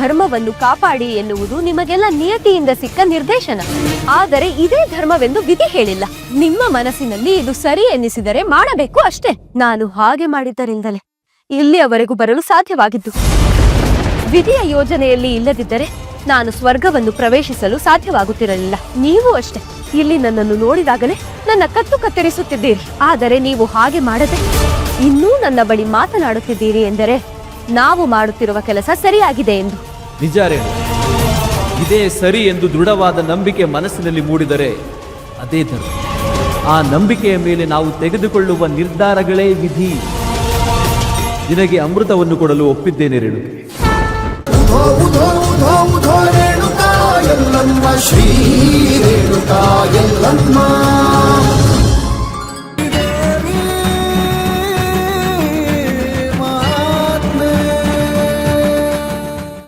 ಧರ್ಮವನ್ನು ಕಾಪಾಡಿ ಎನ್ನುವುದು ನಿಮಗೆಲ್ಲ ನಿಯತಿಯಿಂದ ಸಿಕ್ಕ ನಿರ್ದೇಶನ. ಆದರೆ ಇದೇ ಧರ್ಮವೆಂದು ವಿಧಿ ಹೇಳಿಲ್ಲ. ನಿಮ್ಮ ಮನಸ್ಸಿನಲ್ಲಿ ಇದು ಸರಿ ಎನ್ನಿಸಿದರೆ ಮಾಡಬೇಕು ಅಷ್ಟೇ. ನಾನು ಹಾಗೆ ಮಾಡಿದ್ದರಿಂದಲೇ ಇಲ್ಲಿಯವರೆಗೂ ಬರಲು ಸಾಧ್ಯವಾಗಿದ್ದು. ವಿಧಿಯ ಯೋಜನೆಯಲ್ಲಿ ಇಲ್ಲದಿದ್ದರೆ ನಾನು ಸ್ವರ್ಗವನ್ನು ಪ್ರವೇಶಿಸಲು ಸಾಧ್ಯವಾಗುತ್ತಿರಲಿಲ್ಲ. ನೀವು ಅಷ್ಟೇ. ಇಲ್ಲಿ ನನ್ನನ್ನು ನೋಡಿದಾಗಲೇ ನನ್ನ ಕತ್ತು ಕತ್ತರಿಸುತ್ತಿದ್ದೀರಿ. ಆದರೆ ನೀವು ಹಾಗೆ ಮಾಡದೆ ಇನ್ನೂ ನನ್ನ ಬಳಿ ಮಾತನಾಡುತ್ತಿದ್ದೀರಿ ಎಂದರೆ ನಾವು ಮಾಡುತ್ತಿರುವ ಕೆಲಸ ಸರಿಯಾಗಿದೆ ಎಂದು. ನಿಜ ರೇಣು ಇದೇ ಸರಿ ಎಂದು ದೃಢವಾದ ನಂಬಿಕೆ ಮನಸ್ಸಿನಲ್ಲಿ ಮೂಡಿದರೆ ಅದೇ ಧರ್ಮ. ಆ ನಂಬಿಕೆಯ ಮೇಲೆ ನಾವು ತೆಗೆದುಕೊಳ್ಳುವ ನಿರ್ಧಾರಗಳೇ ವಿಧಿ. ನಿನಗೆ ಅಮೃತವನ್ನು ಕೊಡಲು ಒಪ್ಪಿದ್ದೇನೆ ರೇಣು ಶ್ರೀ ರೇಣುಕಾ